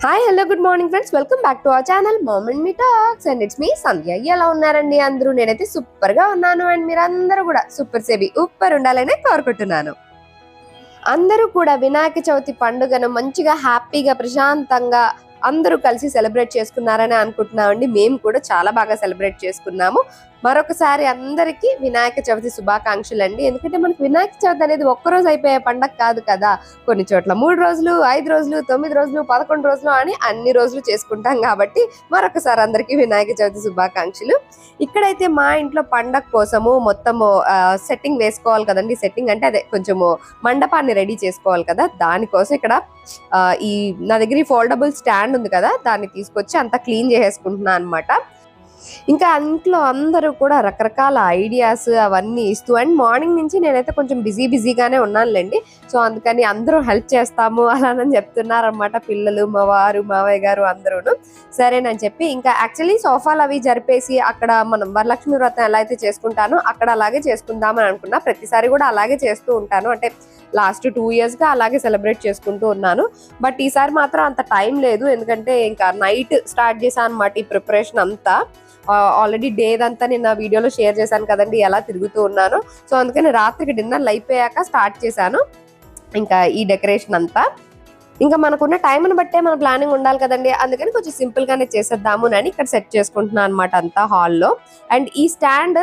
Hi hello good morning friends welcome back to our channel moment me talks and it's me Sandhya ఎలా ఉన్నారండి అందరూ? నేనైతే సూపర్గా ఉన్నాను అండ్ మీరందరూ కూడా సూపర్ సేబీ ఉప్పర్ ఉండాలని కోరుకుంటున్నాను. అందరూ కూడా వినాయక చవితి పండుగను మంచిగా హ్యాపీగా ప్రశాంతంగా అందరూ కలిసి సెలబ్రేట్ చేసుకున్నారని అనుకుంటున్నామండి. మేము కూడా చాలా బాగా సెలబ్రేట్ చేసుకున్నాము. మరొకసారి అందరికీ వినాయక చవితి శుభాకాంక్షలు అండి ఎందుకంటే మనకి వినాయక చవితి అనేది ఒక్కరోజు అయిపోయే పండగ కాదు కదా. కొన్ని చోట్ల మూడు రోజులు ఐదు రోజులు తొమ్మిది రోజులు పదకొండు రోజులు అని అన్ని రోజులు చేసుకుంటాం కాబట్టి మరొకసారి అందరికీ వినాయక చవితి శుభాకాంక్షలు. ఇక్కడైతే మా ఇంట్లో పండగ కోసము మొత్తము సెట్టింగ్ వేసుకోవాలి కదండి. సెట్టింగ్ అంటే అదే కొంచెము మండపాన్ని రెడీ చేసుకోవాలి కదా. దానికోసం ఇక్కడ ఈ నా దగ్గర ఈ ఫోల్డబుల్ స్టాండ్ ఉంది కదా. దాన్ని తీసుకొచ్చి అంతా క్లీన్ చేసేసుకుంటున్నాను అనమాట ఇంకా ఇంట్లో అందరూ కూడా రకరకాల ఐడియాస్ అవన్నీ ఇస్తూ అండ్ మార్నింగ్ నుంచి నేనైతే కొంచెం బిజీ బిజీగానే ఉన్నానులేండి. సో అందుకని అందరూ హెల్ప్ చేస్తాము అలానని చెప్తున్నారనమాట పిల్లలు మా వారు మావయ్య గారు అందరూను. సరేనని చెప్పి ఇంకా యాక్చువల్లీ సోఫాలు అవి జరిపేసి అక్కడ మనం వరలక్ష్మి వ్రతం ఎలా అయితే చేసుకుంటానో అక్కడ అలాగే చేసుకుందామని అనుకున్నా. ప్రతిసారి కూడా అలాగే చేస్తూ ఉంటాను. అంటే లాస్ట్ టూ ఇయర్స్గా అలాగే సెలబ్రేట్ చేసుకుంటూ ఉన్నాను. బట్ ఈసారి మాత్రం అంత టైం లేదు. ఎందుకంటే ఇంకా నైట్ స్టార్ట్ చేశాను అనమాట ఈ ప్రిపరేషన్ అంతా. ఆల్రెడీ డే అంతా నేను నా వీడియోలో షేర్ చేశాను కదండి ఎలా తిరుగుతూ ఉన్నాను. సో అందుకని రాత్రికి డిన్నర్లు అయిపోయాక స్టార్ట్ చేశాను. ఇంకా ఈ డెకరేషన్ అంతా. ఇంకా మనకున్న టైంని బట్టే మన ప్లానింగ్ ఉండాలి కదండి. అందుకని కొంచెం సింపుల్ గానే చేసేద్దాము అని ఇక్కడ సెట్ చేసుకుంటున్నాను అనమాట అంతా హాల్లో అండ్ ఈ స్టాండ్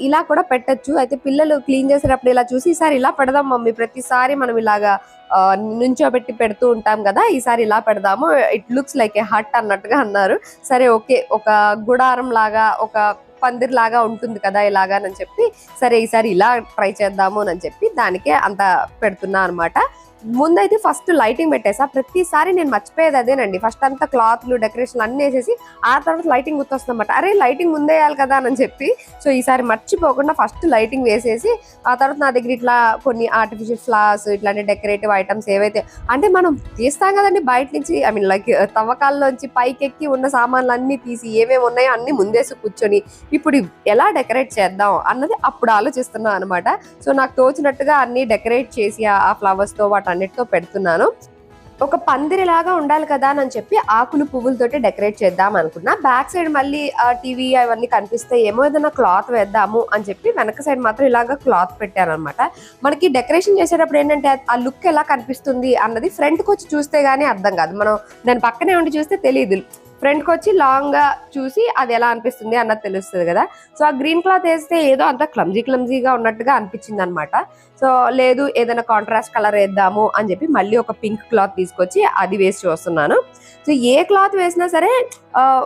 ఇలా కూడా పెట్టొచ్చు. అయితే పిల్లలు క్లీన్ చేసేటప్పుడు ఇలా చూసి ఈసారి ఇలా పెడదాం మమ్మీ. ప్రతిసారి మనం ఇలాగా ఆ, నుంచోబెట్టి పెడుతూ ఉంటాం కదా. ఈసారి ఇలా పెడదాము. It looks like a hut అన్నట్టుగా అన్నారు. సరే ఓకే. ఒక గుడారం లాగా ఒక పందిర్ లాగా ఉంటుంది కదా ఇలాగా అని చెప్పి సరే ఈసారి ఇలా ట్రై చేద్దాము అని చెప్పి దానికే అంత పెడుతున్నా అనమాట ముందైతే ఫస్ట్ లైటింగ్ పెట్టేసా. ప్రతిసారి నేను మర్చిపోయేది అదేనండి. ఫస్ట్ అంతా క్లాత్లు డెకరేషన్లు అన్ని వేసేసి ఆ తర్వాత లైటింగ్ గుర్తొస్తుందన్నమాట. అరే లైటింగ్ ముందేయాలి కదా అని చెప్పి సో ఈసారి మర్చిపోకుండా ఫస్ట్ లైటింగ్ వేసేసి ఆ తర్వాత నా దగ్గర ఇట్లా కొన్ని ఆర్టిఫిషియల్ ఫ్లవర్స్ ఇట్లాంటి డెకరేటివ్ ఐటమ్స్ ఏవైతే అంటే మనం తీస్తాం కదండి బయట నుంచి ఐ మీన్ లైక్ తవ్వకాల్లోంచి పైకెక్కి ఉన్న సామాన్లు అన్ని తీసి ఏమేమి ఉన్నాయో అన్ని ముందేసి కూర్చొని ఇప్పుడు ఎలా డెకరేట్ చేద్దాం అన్నది అప్పుడు ఆలోచిస్తున్నాను అనమాట సో నాకు తోచినట్టుగా అన్ని డెకరేట్ చేసి ఆ- ఫ్లవర్స్తో ఫ్లవర్స్తో వాటన్నిటితో పెడుతున్నాను. ఒక పందిరిలాగా ఉండాలి కదా అని చెప్పి ఆకులు పువ్వులతోటి డెకరేట్ చేద్దాం అనుకున్నా. బ్యాక్ సైడ్ మళ్ళీ టీవీ అవన్నీ కనిపిస్తే ఏమో ఏదైనా క్లాత్ వేద్దాము అని చెప్పి వెనక సైడ్ మాత్రం ఇలాగా క్లాత్ పెట్టాను అనమాట మనకి డెకరేషన్ చేసేటప్పుడు ఏంటంటే ఆ లుక్ ఎలా కనిపిస్తుంది అన్నది ఫ్రంట్కి వచ్చి చూస్తే గానీ అర్థం కాదు. మనం దాని పక్కనే ఉండి చూస్తే తెలియదు ఫ్రంట్ వచ్చి లాంగ్గా చూసి అది ఎలా అనిపిస్తుంది అన్నది తెలుస్తుంది కదా. సో ఆ గ్రీన్ క్లాత్ వేస్తే ఏదో అంత క్లమ్జీ క్లమ్జీగా ఉన్నట్టుగా అనిపించింది అనమాట సో లేదు ఏదైనా కాంట్రాస్ట్ కలర్ వేద్దాము అని చెప్పి మళ్ళీ ఒక పింక్ క్లాత్ తీసుకొచ్చి అది వేసి చూస్తున్నాను. సో ఏ క్లాత్ వేసినా సరే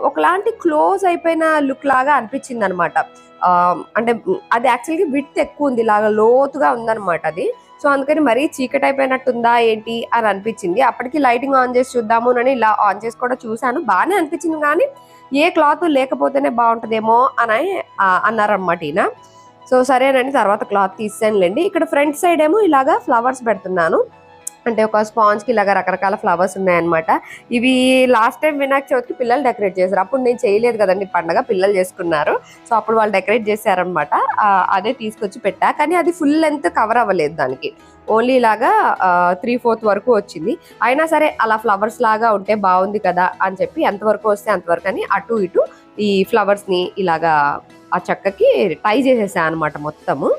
ఒకలాంటి క్లోజ్ అయిపోయిన లుక్ లాగా అనిపించింది అనమాట అంటే అది యాక్చువల్గా విత్ ఎక్కువ ఉంది ఇలాగా లోతుగా ఉందన్నమాట అది. సో అందుకని మరీ చీకటి అయిపోయినట్టుందా ఏంటి అని అనిపించింది. అప్పటికి లైటింగ్ ఆన్ చేసి చూద్దాము అని ఇలా ఆన్ చేసి కూడా చూశాను. బాగానే అనిపించింది కానీ ఏ క్లాత్ లేకపోతేనే బాగుంటుందేమో అని ఆ, అన్నారన్నమాట ఈయన. సో సరేనండి తర్వాత క్లాత్ తీసానులేండి ఇక్కడ ఫ్రంట్ సైడ్ ఏమో ఇలాగా ఫ్లవర్స్ పెడుతున్నాను. అంటే ఒక స్పాంజ్కి ఇలాగా రకరకాల ఫ్లవర్స్ ఉన్నాయన్నమాట. ఇవి లాస్ట్ టైం వినాయక చవితికి పిల్లలు డెకరేట్ చేశారు. అప్పుడు నేను చేయలేదు కదండి పండగ పిల్లలు చేసుకున్నారు. సో అప్పుడు వాళ్ళు డెకరేట్ చేశారనమాట అదే తీసుకొచ్చి పెట్టా. కానీ అది ఫుల్ లెంత్ కవర్ అవ్వలేదు దానికి. ఓన్లీ ఇలాగా త్రీ ఫోర్త్ వరకు వచ్చింది. అయినా సరే అలా ఫ్లవర్స్ లాగా ఉంటే బాగుంది కదా అని చెప్పి ఎంతవరకు వస్తే అంతవరకు అని అటు ఇటు ఈ ఫ్లవర్స్ని ఇలాగా ఆ చెక్కకి టై చేసేసా అనమాట మొత్తము.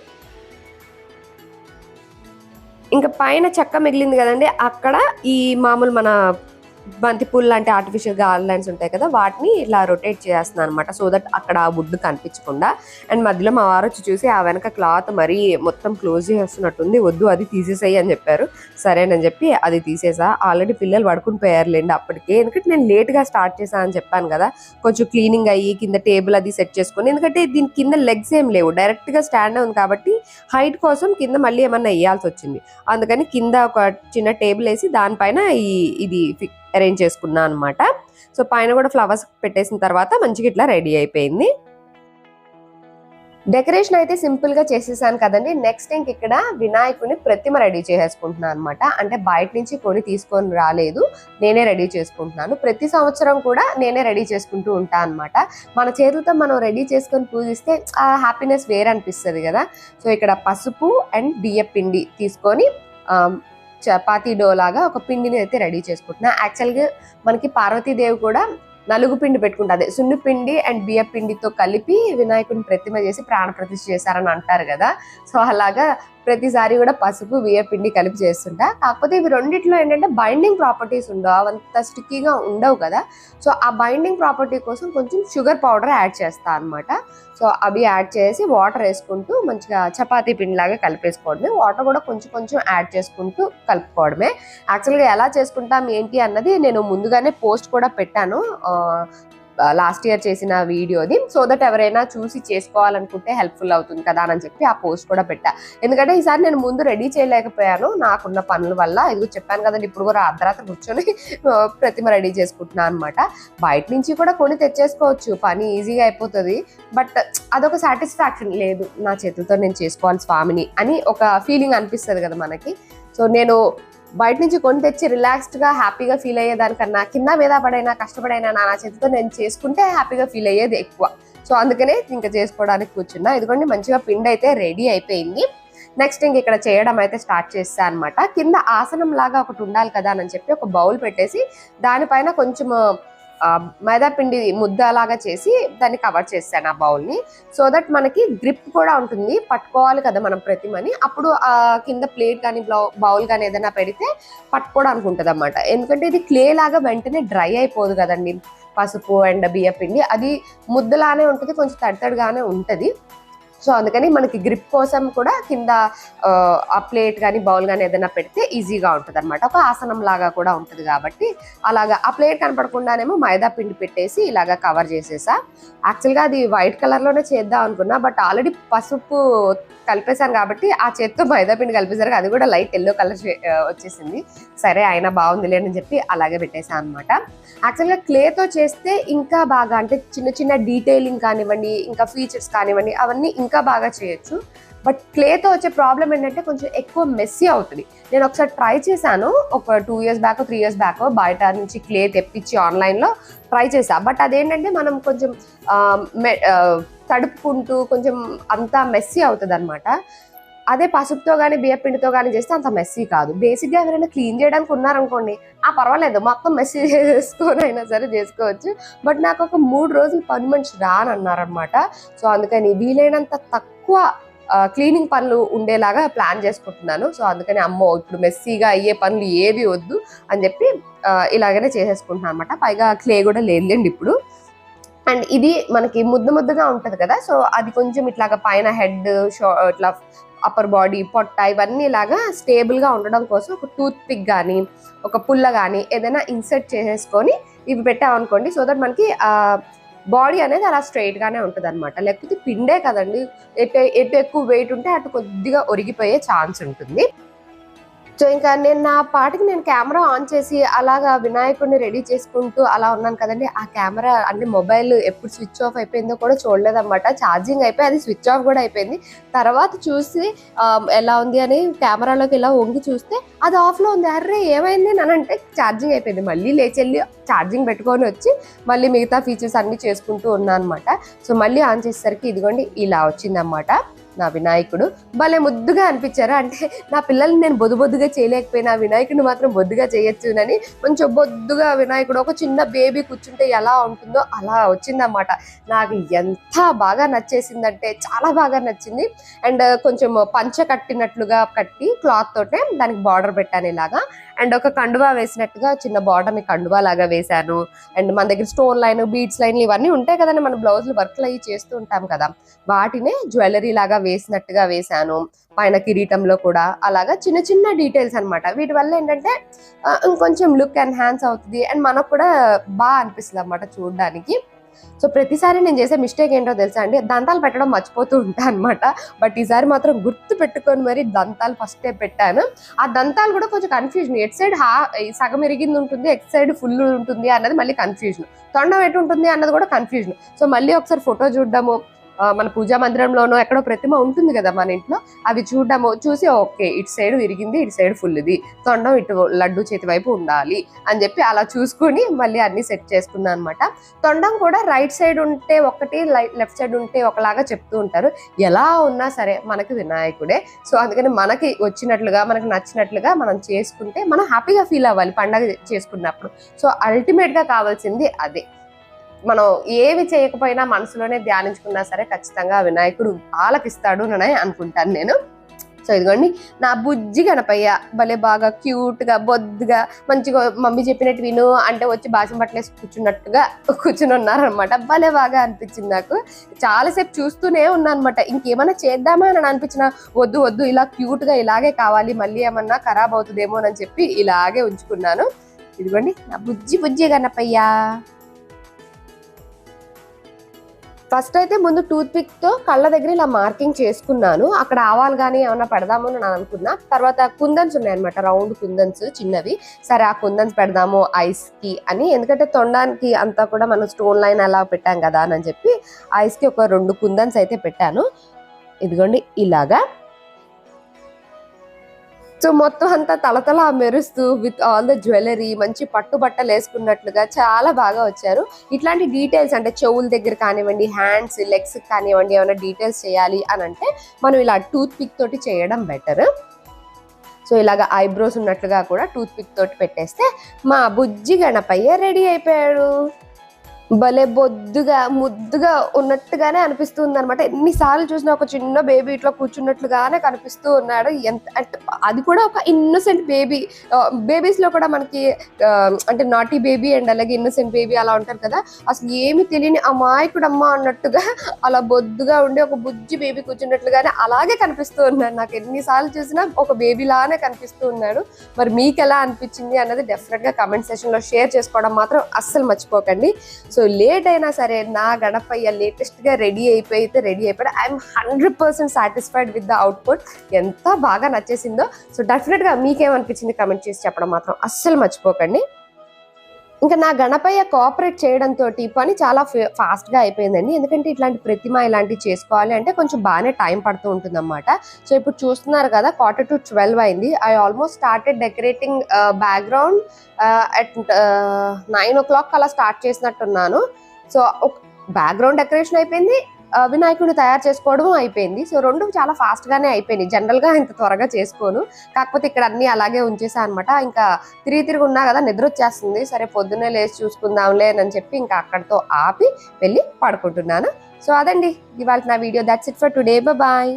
ఇంకా పైన చెక్క మిగిలింది కదండి అక్కడ ఈ మామూలు మన బంతిపూలు లాంటి ఆర్టిఫిషియల్ గార్లెండ్స్ ఉంటాయి కదా వాటిని ఇలా రొటేట్ చేస్తున్నాను అనమాట సో దట్ అక్కడ ఆ వుడ్ కనిపించకుండా అండ్ మధ్యలో మా వారు వచ్చి చూసి ఆ వెనక క్లాత్ మరీ మొత్తం క్లోజ్ చేస్తున్నట్టుంది వద్దు అది తీసేసాయి అని చెప్పారు. సరేనని చెప్పి అది తీసేసా. ఆల్రెడీ పిల్లలు పడుకుని పోయారులేండి అప్పటికే. ఎందుకంటే నేను లేట్గా స్టార్ట్ చేశాను అని చెప్పాను కదా కొంచెం క్లీనింగ్ అయ్యి కింద టేబుల్ అది సెట్ చేసుకుని ఎందుకంటే దీని కింద లెగ్స్ ఏం లేవు. డైరెక్ట్గా స్టాండ్ ఉంది కాబట్టి హైట్ కోసం కింద మళ్ళీ ఏమన్నా వేయాల్సి వచ్చింది. అందుకని కింద ఒక చిన్న టేబుల్ వేసి దానిపైన ఈ ఇది అరేంజ్ చేసుకున్నా అనమాట సో పైన కూడా ఫ్లవర్స్ పెట్టేసిన తర్వాత మంచిగా ఇట్లా రెడీ అయిపోయింది. డెకరేషన్ అయితే సింపుల్గా చేసేసాను కదండి. నెక్స్ట్ ఇంక ఇక్కడ వినాయకుని ప్రతిమ రెడీ చేసేసుకుంటున్నాను అనమాట అంటే బయట నుంచి కొని తీసుకొని రాలేదు. నేనే రెడీ చేసుకుంటున్నాను. ప్రతి సంవత్సరం కూడా నేనే రెడీ చేసుకుంటూ ఉంటాను అనమాట మన చేతులతో మనం రెడీ చేసుకొని పూజిస్తే ఆ హ్యాపీనెస్ వేరే అనిపిస్తుంది కదా. సో ఇక్కడ పసుపు అండ్ బియ్య పిండి తీసుకొని చపాతీ డో లాగా ఒక పిండిని అయితే రెడీ చేసుకుంటున్నా. యాక్చువల్గా మనకి పార్వతీదేవి కూడా నలుగు పిండి పెట్టుకుంటుంది సున్ను పిండి అండ్ బియ్య పిండితో కలిపి వినాయకుడిని ప్రతిమ చేసి ప్రాణ ప్రతిష్ఠ చేశారని అంటారు కదా. సో అలాగా ప్రతిసారి కూడా పసుపు బియ్య పిండి కలిపి చేస్తుంటా. కాకపోతే ఇవి రెండిట్లో ఏంటంటే బైండింగ్ ప్రాపర్టీస్ ఉండవు. అవంత స్టిక్కీగా ఉండవు కదా. సో ఆ బైండింగ్ ప్రాపర్టీ కోసం కొంచెం షుగర్ పౌడర్ యాడ్ చేస్తా అనమాట సో అవి యాడ్ చేసి వాటర్ వేసుకుంటూ మంచిగా చపాతీ పిండి లాగా కలిపేసుకోవడమే. వాటర్ కూడా కొంచెం కొంచెం యాడ్ చేసుకుంటూ కలుపుకోవడమే. యాక్చువల్గా ఎలా చేసుకుంటాం ఏంటి అన్నది నేను ముందుగానే పోస్ట్ కూడా పెట్టాను. లాస్ట్ ఇయర్ చేసిన వీడియోది. సో దట్ ఎవరైనా చూసి చేసుకోవాలనుకుంటే హెల్ప్ఫుల్ అవుతుంది కదా అని చెప్పి ఆ పోస్ట్ కూడా పెట్టా. ఎందుకంటే ఈసారి నేను ముందు రెడీ చేయలేకపోయాను. నాకున్న పనుల వల్ల ఇది చెప్పాను కదండి ఇప్పుడు కూడా అర్ధరాత్రి కూర్చొని ప్రతిమ రెడీ చేసుకుంటున్నాను అనమాట బయట నుంచి కూడా కొని తెచ్చేసుకోవచ్చు. పని ఈజీగా అయిపోతుంది. బట్ అదొక సాటిస్ఫాక్షన్ లేదు నా చేతులతో నేను చేసుకోవాలి స్వామిని అని ఒక ఫీలింగ్ అనిపిస్తుంది కదా మనకి. సో నేను బయట నుంచి కొని తెచ్చి రిలాక్స్డ్గా హ్యాపీగా ఫీల్ అయ్యేదానికన్నా కింద మీద పడైనా కష్టపడైనా నా చేతితో నేను చేసుకుంటే హ్యాపీగా ఫీల్ అయ్యేది ఎక్కువ. సో అందుకనే ఇంకా చేసుకోవడానికి కూర్చున్నా. ఇదిగోండి మంచిగా పిండి అయితే రెడీ అయిపోయింది. నెక్స్ట్ ఇంక ఇక్కడ చేయడం అయితే స్టార్ట్ చేస్తా అనమాట కింద ఆసనం లాగా ఒకటి ఉండాలి కదా అని చెప్పి ఒక బౌల్ పెట్టేసి దానిపైన కొంచెం మైదాపిండి ముద్దలాగా ముద్ద లాగా చేసి దాన్ని కవర్ చేస్తాను ఆ బౌల్ని సో దట్ మనకి గ్రిప్ కూడా ఉంటుంది. పట్టుకోవాలి కదా మనం ప్రతిమని. అప్పుడు ఆ కింద ప్లేట్ కానీ బౌల్ కానీ ఏదైనా పెడితే పట్టుకోవడానికి ఉంటుంది అనమాట ఎందుకంటే ఇది క్లే లాగా వెంటనే డ్రై అయిపోదు కదండి. పసుపు అండ్ బియ్య పిండి అది ముద్దలానే ఉంటుంది. కొంచెం తడితడిగానే ఉంటుంది. సో అందుకని మనకి గ్రిప్ కోసం కూడా కింద ఆ, ప్లేట్ కానీ బౌల్ కానీ ఏదైనా పెడితే ఈజీగా ఉంటుంది అనమాట ఒక ఆసనం లాగా కూడా ఉంటుంది కాబట్టి అలాగా. ఆ ప్లేట్ కనపడకుండానేమో మైదా పిండి పెట్టేసి ఇలాగా కవర్ చేసేసా. యాక్చువల్గా అది వైట్ కలర్లోనే చేద్దాం అనుకున్నా బట్ ఆల్రెడీ పసుపు కలిపేశాను కాబట్టి ఆ చేత్తో మైదా పిండి కలిపేసరికి అది కూడా లైట్ ఎల్లో కలర్ వచ్చేసింది. సరే అయినా బాగుందిలే అని చెప్పి అలాగే పెట్టేశాను అనమాట యాక్చువల్గా క్లేతో చేస్తే ఇంకా బాగా అంటే చిన్న చిన్న డీటెయిలింగ్ కానివ్వండి ఇంకా ఫీచర్స్ కానివ్వండి అవన్నీ ఇంకా బాగా చేయొచ్చు. బట్ క్లేతో వచ్చే ప్రాబ్లం ఏంటంటే కొంచెం ఎక్కువ మెస్సీ అవుతుంది. నేను ఒకసారి ట్రై చేశాను. ఒక two years back three years back బయట నుంచి క్లే తెప్పించి ఆన్లైన్లో ట్రై చేశాను బట్ అదేంటంటే మనం కొంచెం మె- తడుపుకుంటూ కొంచెం అంతా మెస్సీ అవుతుంది అనమాట అదే పసుపుతో కానీ బియ్యపిండితో కానీ చేస్తే అంత మెస్సీ కాదు. బేసిక్గా ఎవరైనా క్లీన్ చేయడానికి ఉన్నారనుకోండి ఆ పర్వాలేదు. మొత్తం మెస్సీ చేసుకొని అయినా సరే చేసుకోవచ్చు. బట్ నాకు ఒక మూడు రోజులు పని మనిషి రానన్నారనమాట. సో అందుకని వీలైనంత తక్కువ క్లీనింగ్ పనులు ఉండేలాగా ప్లాన్ చేసుకుంటున్నాను. సో అందుకని అమ్మో ఇప్పుడు మెస్సీగా అయ్యే పనులు ఏవి వద్దు అని చెప్పి ఇలాగనే చేసేసుకుంటున్నాను అనమాట. పైగా క్లే కూడా లేదులేండి ఇప్పుడు. అండ్ ఇది మనకి ముద్ద ముద్దగా ఉంటుంది కదా. సో అది కొంచెం ఇట్లాగా పైన హెడ్ షో ఇట్లా అప్పర్ బాడీ పొట్ట ఇవన్నీ ఇలాగా స్టేబుల్గా ఉండడం కోసం ఒక టూత్ పిక్ కానీ ఒక పుల్ల కానీ ఏదైనా ఇన్సర్ట్ చేసేసుకొని ఇవి పెట్టామనుకోండి సో దట్ మనకి బాడీ అనేది అలా స్ట్రైట్గానే ఉంటుంది అనమాట లేకపోతే పిండే కదండి ఎటు ఎటు ఎక్కువ వెయిట్ ఉంటే అటు కొద్దిగా ఒరిగిపోయే ఛాన్స్ ఉంటుంది. సో ఇంకా నేను నా పాటికి నేను కెమెరా ఆన్ చేసి అలాగా వినాయకుడిని రెడీ చేసుకుంటూ అలా ఉన్నాను కదండి. ఆ కెమెరా అంటే మొబైల్ ఎప్పుడు స్విచ్ ఆఫ్ అయిపోయిందో కూడా చూడలేదన్నమాట. ఛార్జింగ్ అయిపోయి అది స్విచ్ ఆఫ్ కూడా అయిపోయింది. తర్వాత చూసి ఎలా ఉంది అని కెమెరాలోకి ఇలా వంగి చూస్తే అది ఆఫ్లో ఉంది. అర్రే ఏమైంది? అని అంటే ఛార్జింగ్ అయిపోయింది. మళ్ళీ లేచి వెళ్ళి ఛార్జింగ్ పెట్టుకొని వచ్చి మళ్ళీ మిగతా ఫీచర్స్ అన్నీ చేసుకుంటూ ఉన్నాను అనమాట సో మళ్ళీ ఆన్ చేసేసరికి ఇదిగోండి ఇలా వచ్చిందన్నమాట. నా వినాయకుడు. భలే ముద్దుగా అనిపించారు? అంటే నా పిల్లల్ని నేను బొద్దు బొద్దుగా చేయలేకపోయినా వినాయకుడిని మాత్రం బొద్దుగా చేయొచ్చునని కొంచెం బొద్దుగా వినాయకుడు ఒక చిన్న బేబీ కూర్చుంటే ఎలా ఉంటుందో అలా వచ్చిందన్నమాట. నాకు ఎంత బాగా నచ్చేసిందంటే చాలా బాగా నచ్చింది. అండ్ కొంచెం పంచ కట్టినట్లుగా కట్టి క్లాత్ తోటే దానికి బార్డర్ పెట్టాను ఇలాగా. అండ్ ఒక కండువా వేసినట్టుగా చిన్న బాటమ్ కండువా లాగా వేశాను. అండ్ మన దగ్గర స్టోన్ లైన్ బీడ్స్ లైన్లు ఇవన్నీ ఉంటాయి కదండి మన బ్లౌజులు వర్క్లు అవి చేస్తూ ఉంటాం కదా. వాటినే జ్యువెలరీ లాగా వేసినట్టుగా వేశాను పైన కిరీటంలో కూడా. అలాగా చిన్న చిన్న డీటెయిల్స్ అన్నమాట. వీటి వల్ల ఏంటంటే ఇంకొంచెం లుక్ ఎన్హాన్స్ అవుతుంది. అండ్ మనకు కూడా బాగా అనిపిస్తుంది అన్నమాట చూడడానికి. సో ప్రతిసారి నేను చేసే మిస్టేక్ ఏంటో తెలుసా అండి? దంతాలు పెట్టడం మర్చిపోతూ ఉంటాను అనమాట బట్ ఈసారి మాత్రం గుర్తు పెట్టుకొని మరి దంతాలు ఫస్టే పెట్టాను. ఆ దంతాలు కూడా కొంచెం కన్ఫ్యూజన్ ఎట్ సైడ్ హా సగం ఇరిగింది ఉంటుంది ఎట్ సైడ్ ఫుల్ ఉంటుంది అన్నది మళ్ళీ కన్ఫ్యూజన్ తొండం ఎటు ఉంటుంది అన్నది కూడా కన్ఫ్యూజన్ సో మళ్ళీ ఒకసారి ఫోటో చూడడము. మన పూజా మందిరంలోనో ఎక్కడో ప్రతిమ ఉంటుంది కదా మన ఇంట్లో అవి చూడడము చూసి ఓకే ఇటు సైడ్ విరిగింది ఇటు సైడ్ ఫుల్ ఇది తొండం ఇటు లడ్డు చేతి వైపు ఉండాలి అని చెప్పి అలా చూసుకుని మళ్ళీ అన్ని సెట్ చేసుకున్నాను అనమాట తొండం కూడా రైట్ సైడ్ ఉంటే ఒకటి లెఫ్ట్ సైడ్ ఉంటే ఒకలాగా చెప్తూ ఉంటారు. ఎలా ఉన్నా సరే మనకి వినాయకుడే. సో అందుకని మనకి వచ్చినట్లుగా మనకు నచ్చినట్లుగా మనం చేసుకుంటే మనం హ్యాపీగా ఫీల్ అవ్వాలి పండగ చేసుకున్నప్పుడు. సో అల్టిమేట్గా కావాల్సింది అదే. మనం ఏవి చేయకపోయినా మనసులోనే ధ్యానించుకున్నా సరే ఖచ్చితంగా వినాయకుడు ఆలకిస్తాడు అని అనుకుంటాను నేను. సో ఇదిగోండి నా బుజ్జి గణపయ్య భలే బాగా క్యూట్గా బొద్దుగా మంచిగా మమ్మీ చెప్పినట్టు విను అంటే వచ్చి బాసం బట్టలేసి కూర్చున్నట్టుగా కూర్చుని ఉన్నారనమాట భలే బాగా అనిపించింది నాకు. చాలాసేపు చూస్తూనే ఉన్నాను అనమాట ఇంకేమైనా చేద్దామా అని అనిపించిన వద్దు వద్దు ఇలా క్యూట్గా ఇలాగే కావాలి మళ్ళీ ఏమన్నా ఖరాబ్ అవుతుందేమో అని చెప్పి ఇలాగే ఉంచుకున్నాను. ఇదిగోండి నా బుజ్జి బుజ్జి గణపయ్యా. ఫస్ట్ అయితే ముందు టూత్ పిక్తో కళ్ళ దగ్గర ఇలా మార్కింగ్ చేసుకున్నాను. అక్కడ ఆవాలు కానీ ఏమైనా పెడదాము అని నేను అనుకున్నా. తర్వాత కుందన్స్ ఉన్నాయన్నమాట రౌండ్ కుందన్స్ చిన్నవి. సరే ఆ కుందన్స్ పెడదాము ఐస్కి అని. ఎందుకంటే తొండానికి అంతా కూడా మనం స్టోన్ లైన్ అలా పెట్టాం కదా అని చెప్పి ఐస్కి ఒక రెండు కుందన్స్ అయితే పెట్టాను. ఇదిగోండి ఇలాగా. సో మొత్తం అంతా తలతల మెరుస్తూ విత్ ఆల్ ద జ్యువెలరీ మంచి పట్టు బట్టలు వేసుకున్నట్లుగా చాలా బాగా వచ్చారు. ఇట్లాంటి డీటెయిల్స్ అంటే చెవుల దగ్గర కానివ్వండి హ్యాండ్స్ లెగ్స్ కానివ్వండి ఏమైనా డీటెయిల్స్ చేయాలి అని అంటే మనం ఇలా టూత్ పిక్ తోటి చేయడం బెటర్ సో ఇలాగ ఐబ్రోస్ ఉన్నట్లుగా కూడా టూత్ పిక్ తోటి పెట్టేస్తే మా బుజ్జి గణపయ్య రెడీ అయిపోయాడు. భలే బొద్దుగా ముద్దుగా ఉన్నట్టుగానే అనిపిస్తుంది అనమాట ఎన్నిసార్లు చూసినా ఒక చిన్న బేబీ ఇట్లా కూర్చున్నట్లుగానే కనిపిస్తూ ఉన్నాడు. ఎంత అంటే అది కూడా ఒక ఇన్నోసెంట్ బేబీ బేబీస్లో కూడా మనకి అంటే నాటీ బేబీ అండ్ అలాగే ఇన్నోసెంట్ బేబీ అలా ఉంటారు కదా. అసలు ఏమి తెలియని అమాయకుడమ్మ అన్నట్టుగా అలా బొద్దుగా ఉండి ఒక బుజ్జి బేబీ కూర్చున్నట్లుగానే అలాగే కనిపిస్తూ ఉన్నాడు. నాకు ఎన్నిసార్లు చూసినా ఒక బేబీ లానే కనిపిస్తూ ఉన్నాడు. మరి మీకు ఎలా అనిపించింది అన్నది డెఫినెట్గా కమెంట్ సెషన్లో షేర్ చేసుకోవడం మాత్రం అస్సలు మర్చిపోకండి. సో లేట్ అయినా సరే నా గణపయ్య లేటెస్ట్గా రెడీ అయిపోయి అయితే రెడీ అయిపోయాడు. I'm hundred percent satisfied with the output. ఎంత బాగా నచ్చేసిందో. సో డెఫినెట్గా మీకేమనిపించింది? కమెంట్ చేసి చెప్పడం మాత్రం అస్సలు మర్చిపోకండి. ఇంకా నా గణపయ్య కోఆపరేట్ చేయడంతో పని చాలా ఫాస్ట్గా అయిపోయిందండి. ఎందుకంటే ఇట్లాంటి ప్రతిమ ఇలాంటివి చేసుకోవాలి అంటే కొంచెం బాగానే టైం పడుతూ ఉంటుంది అనమాట సో ఇప్పుడు చూస్తున్నారు కదా క్వార్టర్ టు ట్వెల్వ్ అయింది. I almost started decorating background at nine o'clock అలా స్టార్ట్ చేసినట్టున్నాను. సో బ్యాక్గ్రౌండ్ డెకరేషన్ అయిపోయింది. వినాయకుడిని తయారు చేసుకోవడం అయిపోయింది. సో రెండు చాలా ఫాస్ట్గానే అయిపోయినాయి. జనరల్గా ఇంత త్వరగా చేసుకోను. కాకపోతే ఇక్కడ అన్ని అలాగే ఉంచేసా అనమాట ఇంకా తిరిగి తిరిగి ఉన్నా కదా నిద్ర వచ్చేస్తుంది సరే పొద్దున్నే లేచి చూసుకుందాంలే అని చెప్పి ఇంకా అక్కడితో ఆపి వెళ్ళి పడుకుంటున్నాను. సో అదండి. ఇవాళ నా video. That's it for today bye